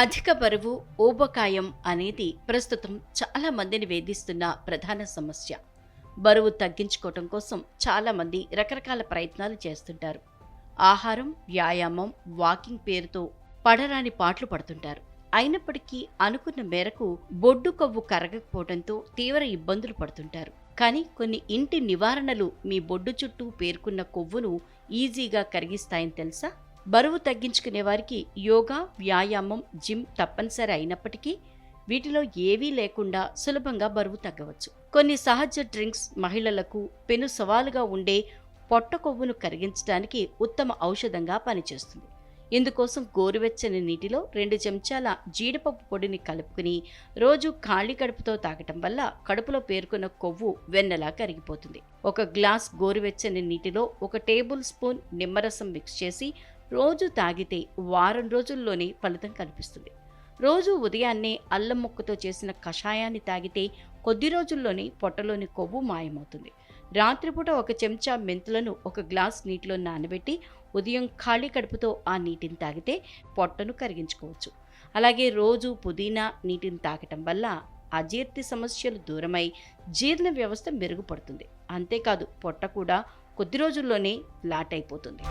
అధిక బరువు ఊబకాయం అనేది ప్రస్తుతం చాలా మందిని వేధిస్తున్న ప్రధాన సమస్య. బరువు తగ్గించుకోవటం కోసం చాలామంది రకరకాల ప్రయత్నాలు చేస్తుంటారు. ఆహారం వ్యాయామం వాకింగ్ పేరుతో పడరాని పాటలు పడుతుంటారు. అయినప్పటికీ అనుకున్న మేరకు బొడ్డు కొవ్వు కరగకపోవడంతో తీవ్ర ఇబ్బందులు పడుతుంటారు. కానీ కొన్ని ఇంటి నివారణలు మీ బొడ్డు చుట్టూ పేర్కొన్న కొవ్వును ఈజీగా కరిగిస్తాయని తెలుసా? బరువు తగ్గించుకునే వారికి యోగా వ్యాయామం జిమ్ తప్పనిసరి అయినప్పటికీ వీటిలో ఏవీ లేకుండా సులభంగా బరువు తగ్గవచ్చు. కొన్ని సహజ డ్రింక్స్ మహిళలకు పెను సవాలుగా ఉండే పొట్ట కొవ్వును కరిగించడానికి ఉత్తమ ఔషధంగా పనిచేస్తుంది. ఇందుకోసం గోరువెచ్చని నీటిలో రెండు చెంచాల జీడిపప్పు పొడిని కలుపుకుని రోజు ఖాళీ కడుపుతో తాగటం వల్ల కడుపులో పేర్కొన్న కొవ్వు వెన్నలా కరిగిపోతుంది. ఒక గ్లాస్ గోరువెచ్చని నీటిలో ఒక టేబుల్ స్పూన్ నిమ్మరసం మిక్స్ చేసి రోజు తాగితే వారం రోజుల్లోనే ఫలితం కనిపిస్తుంది. రోజు ఉదయాన్నే అల్లం ముక్కతో చేసిన కషాయాన్ని తాగితే కొద్ది రోజుల్లోనే పొట్టలోని కొవ్వు మాయమవుతుంది. రాత్రిపూట ఒక చెంచా మెంతులను ఒక గ్లాస్ నీటిలో నానబెట్టి ఉదయం ఖాళీ కడుపుతో ఆ నీటిని తాగితే పొట్టను కరిగించుకోవచ్చు. అలాగే రోజు పుదీనా నీటిని తాగటం వల్ల అజీర్తి సమస్యలు దూరమై జీర్ణ వ్యవస్థ మెరుగుపడుతుంది. అంతేకాదు పొట్ట కూడా కొద్ది రోజుల్లోనే ఫ్లాట్ అయిపోతుంది.